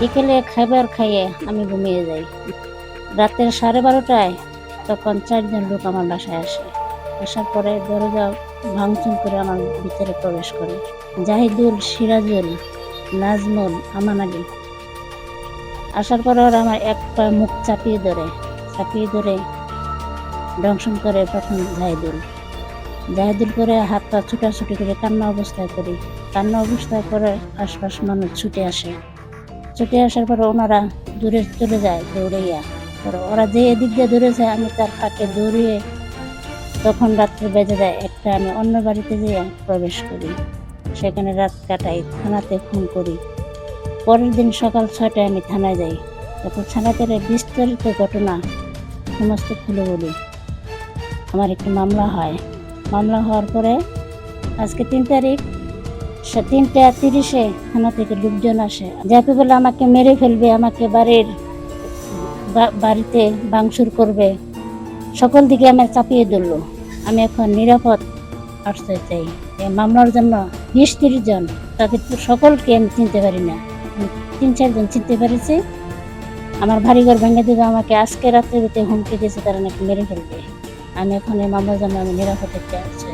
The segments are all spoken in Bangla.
বিকেলে খাবার খাইয়ে আমি ঘুমিয়ে যাই। রাতের সাড়ে বারোটায় তখন চারজন লোক আমার বাসায় আসে। আসার পরে দরজা ভাঙচুর করে আমার ভিতরে প্রবেশ করে। জাহিদুল, সিরাজুল, নাজমুল, আমান আলী। আসার পরে ওরা আমার এক পা মুখ চাপিয়ে ধরে চাপিয়ে ধরে দংশন করে প্রথম জাহিদুল। জাহিদুল করে হাত পা ছুটাছুটি করে কান্না অবস্থায় করি। কান্না অবস্থায় করে আশপাশ মানুষ ছুটে আসে। ছুটে আসার পরে ওনারা দূরে চলে যায় দৌড়াইয়া। ওরা যে এদিক দিয়ে দৌড়ে যায় আমি তার ফাঁকে দৌড়িয়ে তখন রাত্রে বেজে যায় একটা, আমি অন্য বাড়িতে যেয়ে প্রবেশ করি। সেখানে রাত কাটাই, থানাতে খুন করি। পরের দিন সকাল ছয়টায় আমি থানায় যাই। তখন থানাতে বিস্তারিত ঘটনা সমস্ত খুলে বলি। আমার একটি মামলা হয়। মামলা হওয়ার পরে আজকে তিন তারিখ তিনটা তিরিশে থানা থেকে লোকজন আসে। যাকে বলে আমাকে মেরে ফেলবে, আমাকে বাড়ির বাড়িতে বাংসুর করবে। সকল দিকে আমার চাপিয়ে ধরলো। আমি এখন নিরাপদ আশ্রয় চাই। এই মামলার জন্য বিশ তিরিশ জন, তাদের সকলকে আমি চিনতে পারি না। তিন চারজন চিনতে পেরেছি। আমার বাড়িঘর ভেঙে দেবে, আমাকে আজকে রাত্রে হুমকি দিয়েছে, তারা নাকি মেরে ফেলবে। আমি এখন এই মামলার জন্য আমি নিরাপদ একটা আশ্রয়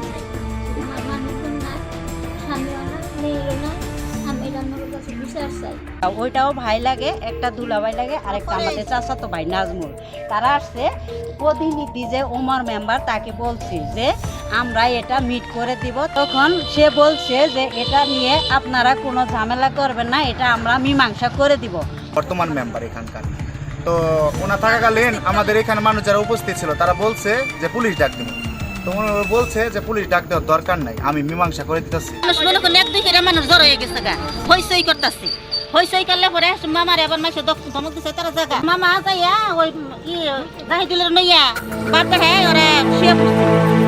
ওইটাও ভাই লাগে, একটা দুলা ভাই লাগে আর একটা আমাদের চাচাতো ভাই, নাজমুল। তারা আসছে, প্রতিনিধি যে ওমর মেম্বার তাকে বলছি যে, আমরা এটা মিট করে দিব। তখন সে বলছে যে, এটা নিয়ে আপনারা কোনো ঝামেলা করবেন না, এটা আমরা মীমাংসা করে দিব। বর্তমান মেম্বার এখানকার। তো ওনা থাকাকালীন আমাদের এখানে মানুষ যারা উপস্থিত ছিল। তারা বলছে যে, পুলিশ ডাক দিব। তো উনি বলছে যে পুলিশ ডাক দেওয়ার দরকার নাই, আমি মীমাংসা করে দিতেছি। মানুষ মনে জড়ো হয়ে গেছে গা। হইসই করতেছে। হইসই করলে পরে মামার এবার দক্ষ ধমক দিছে, তারা জায়গা মামা যাইয়া ওই ই, জাহিদুলের নইয়া বাপ হ্যাঁ ওরা শুয়ে পড়ছে।